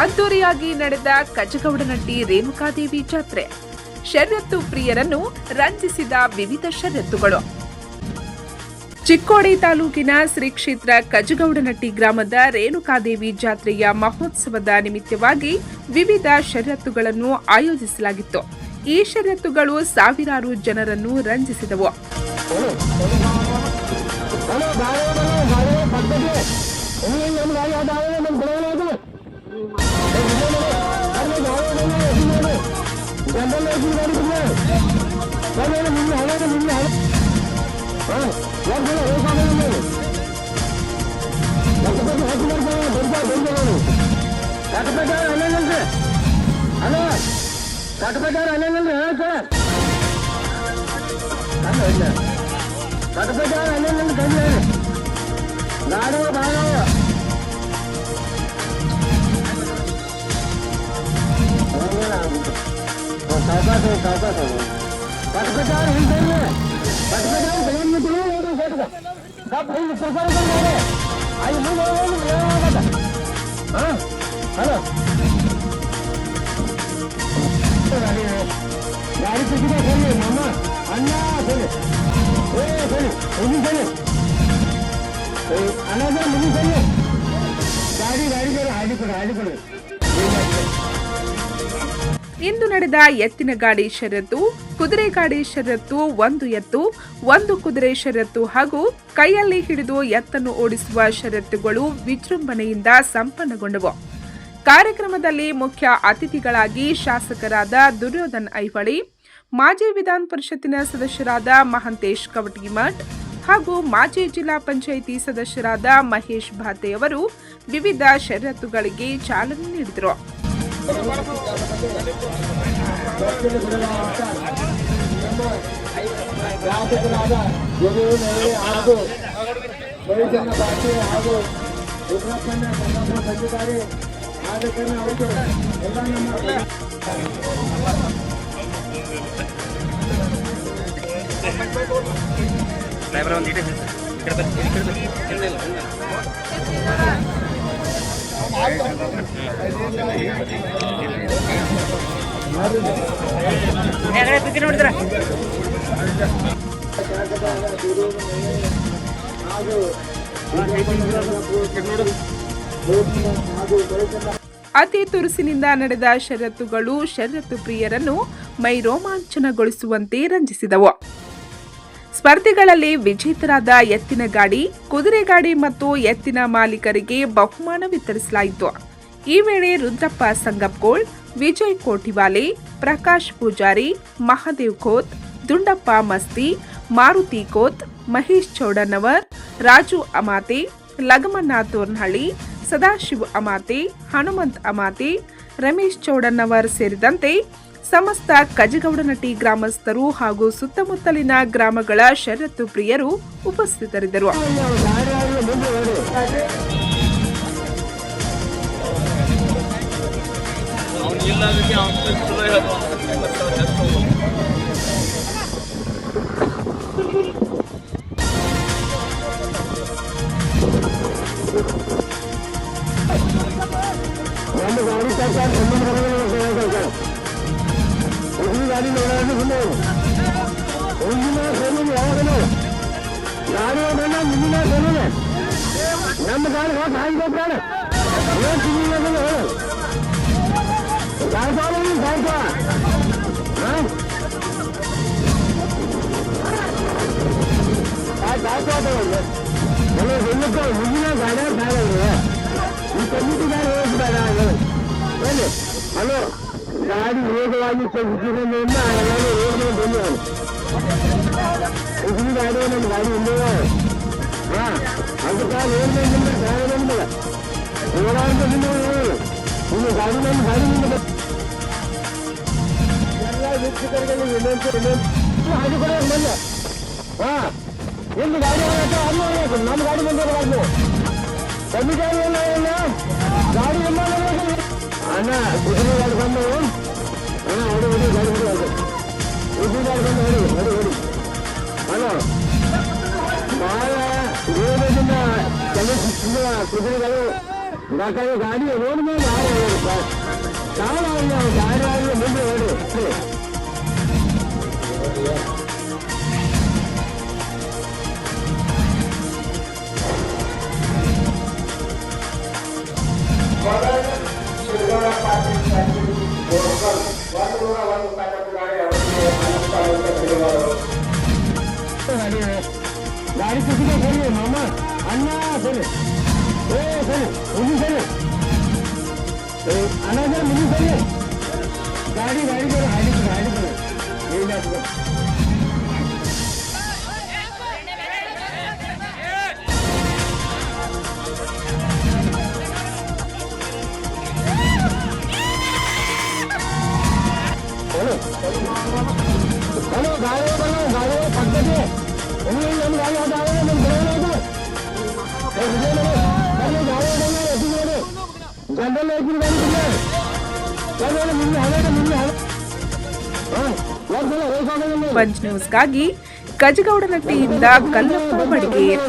ಅದ್ದೂರಿಯಾಗಿ ನಡೆದ ಕಜಗೌಡನಟ್ಟಿ ರೇಣುಕಾದೇವಿ ಜಾತ್ರೆ. ಷರತ್ತು ಪ್ರಿಯರನ್ನು ರಂಜಿಸಿದ ವಿವಿಧ ಷರತ್ತುಗಳು ಚಿಕ್ಕೋಡಿ ತಾಲೂಕಿನ ಶ್ರೀ ಕ್ಷೇತ್ರ ಕಜಗೌಡನಟ್ಟಿ ಗ್ರಾಮದ ರೇಣುಕಾದೇವಿ ಜಾತ್ರೆಯ ಮಹೋತ್ಸವದ ನಿಮಿತ್ತವಾಗಿ ವಿವಿಧ ಷರತ್ತುಗಳನ್ನು ಆಯೋಜಿಸಲಾಗಿತ್ತು. ಈ ಷರತ್ತುಗಳು ಸಾವಿರಾರು ಜನರನ್ನು ರಂಜಿಸಿದವು. ಹಲೋ ಕಟ್ಬೇಕಾದ್ರೆ ಅಲ್ಲೇನಲ್ರಿ काका से काका से बट बाज़ार ही सही बट बाज़ार बयान में दिया है। तो सेट का सब भाई सरकार को मारे आई हम और हम ये वाला हाँ हेलो गाड़ी किसी का खोल मामा अन्ना खोल ए खोल मुझे खोल अन्ना मुझे खोल गाड़ी गाड़ी कर हाली करो हाली करो ಇಂದು ನಡೆದ ಎತ್ತಿನ ಗಾಡಿ ಷರತ್ತು, ಕುದುರೆ ಗಾಡಿ ಷರತ್ತು ಒಂದು ಎತ್ತು, ಒಂದು ಕುದುರೆ ಷರತ್ತು ಹಾಗೂ ಕೈಯಲ್ಲಿ ಹಿಡಿದು ಎತ್ತನ್ನು ಓಡಿಸುವ ಷರತ್ತುಗಳು ವಿಜೃಂಭಣೆಯಿಂದ ಸಂಪನ್ನಗೊಂಡವು. ಕಾರ್ಯಕ್ರಮದಲ್ಲಿ ಮುಖ್ಯ ಅತಿಥಿಗಳಾಗಿ ಶಾಸಕರಾದ ದುರ್ಯೋಧನ್ ಐಹೊಳಿ, ಮಾಜಿ ವಿಧಾನ ಪರಿಷತ್ತಿನ ಸದಸ್ಯರಾದ ಮಹಂತೇಶ್ ಕವಟಗಿಮಠ್ ಹಾಗೂ ಮಾಜಿ ಜಿಲ್ಲಾ ಪಂಚಾಯಿತಿ ಸದಸ್ಯರಾದ ಮಹೇಶ್ ಭಾತೆ ಅವರು ವಿವಿಧ ಷರತ್ತುಗಳಿಗೆ ಚಾಲನೆ ನೀಡಿದರು. ಶಾಸಕರಾದ ಯದುವೀರ್ ಹಾಗೂ ಬಹುಜನ ಪಾರ್ಟಿ ಹಾಗೂ ಉತ್ತರಾಖಂಡ ಸಂಘ ತಂದಿದ್ದಾರೆ ಆದ ಕಾರಣ ಅವರಿಗೆ ಎಲ್ಲ ನಮ್ಮ ಡ್ರೈವರ್ ಒಂದು ಇಡೆ ಈ ಕಡೆ ಬರ್ರಿ ಈ ಕಡೆ ಬರ್ರಿ ನೋಡಿದ್ರ? ಅತಿ ತುರುಸಿನಿಂದ ನಡೆದ ಷರತ್ತುಗಳು ಷರತ್ತು ಪ್ರಿಯರನ್ನು ಮೈ ರೋಮಾಂಚನಗೊಳಿಸುವಂತೆ ರಂಜಿಸಿದವು. ಸ್ಪರ್ಧಿಗಳಲ್ಲಿ ವಿಜೇತರಾದ ಎತ್ತಿನ ಗಾಡಿ, ಕುದುರೆ ಗಾಡಿ ಮತ್ತು ಎತ್ತಿನ ಮಾಲೀಕರಿಗೆ ಬಹುಮಾನ ವಿತರಿಸಲಾಯಿತು. ಈ ವೇಳೆ ರುದ್ರಪ್ಪ ಸಂಗಪ್ಕೋಳ್, ವಿಜಯ್ ಕೋಟಿವಾಲೆ, ಪ್ರಕಾಶ್ ಪೂಜಾರಿ, ಮಹಾದೇವ್ ಖೋತ್ ದುಂಡಪ್ಪ ಮಸ್ತಿ, ಮಾರುತಿ ಕೋತ್, ಮಹೇಶ್ ಚೌಡನವರ್, ರಾಜು ಅಮಾತೆ ಲಗಮನ್ನ ತೋರ್ನಹಳ್ಳಿ, ಸದಾಶಿವ್ ಅಮಾತೆ, ಹನುಮಂತ್ ಅಮಾತೆ, ರಮೇಶ್ ಚೌಡನ್ನವರ್ ಸೇರಿದಂತೆ ಸಮಸ್ತ ಕಜಗೌಡನಟ್ಟಿ ಗ್ರಾಮಸ್ಥರು ಹಾಗೂ ಸುತ್ತಮುತ್ತಲಿನ ಗ್ರಾಮಗಳ ಷರತ್ತು ಪ್ರಿಯರು ಉಪಸ್ಥಿತರಿದ್ದರು. ಒಂದು ಗಾಡಿ ನೋಡೋದು ಮುಂದೆ ಒಂದಿನ ಸೋಲು ಯಾವಾಗಲೂ ಗಾಡಿ ಹೋಗೋಣ ಮುಂದಿನ ಸೋಲು ನಮ್ಮ ಕಾಲ ಬೇಡ. ಏನು ಹೇಳು. ಗಾಡಿ ವೇಗವಾಗಿ ಉದ್ಯೋಗದಿಂದ ನಾನು ರೋಡ್ ಬಂದು ಉಸಿರು ಗಾಡಿ ನಮ್ಮ ಗಾಡಿ ಒಂದೇ ಹಾಂ ಅದಕ್ಕೆ ರೋಡ್ ಬಂದ ಗಾಡಿ ಬಂದಿಲ್ಲ ಓಡಾಡ್ತಾ ಇನ್ನು ಗಾಡಿ ನಮ್ಮ ಗಾಡಿ ಮುಂದೆ ಎಲ್ಲ ವೀಕ್ಷಕರಿಗೆ ವಿನಂತಿ ವಿನಂತಿ ಹಾಗೆ ಕೂಡ ಬಂದ ಹಾಂ ಒಂದು ಗಾಡಿ ಹೋಗತ್ತೆ ಅದು ಹೋಗ್ಬೇಕು ನಮ್ಮ ಗಾಡಿ ಬಂದಿರಬಾರ್ದು ಕಮ್ಮಿ ಗಾಡಿ ಎಲ್ಲ ಇಲ್ಲ ಗಾಡಿ ಎಲ್ಲ ಅಣ್ಣ ಕುದುರೆ ಗಾಡಿ ಬಂದು కుదిరి కానీ రోడ్డు మీద ఆడేవాడు సార్ చాలా ఉన్నాయి ఆడవాళ్ళు ముందు వాడు Thank you. அடிச்சுக்கிட்டே சொல்லு மாமா அண்ணா சொல்லு ஏ சொல்லு முடி சொல்லு அண்ணா சார் முடி சொல்லு गाड़ी गाड़ी करो हाइडी करो हाइडी करो ये बात करो ಆಗೋದಿಲ್ಲ ಪಂಚ್ ನ್ಯೂಸ್ಗಾಗಿ ಗಜಗೌಡನಟ್ಟಿಯಿಂದ ಕಲ್ಲಪ್ಪ ಬಡಿಗೇರ್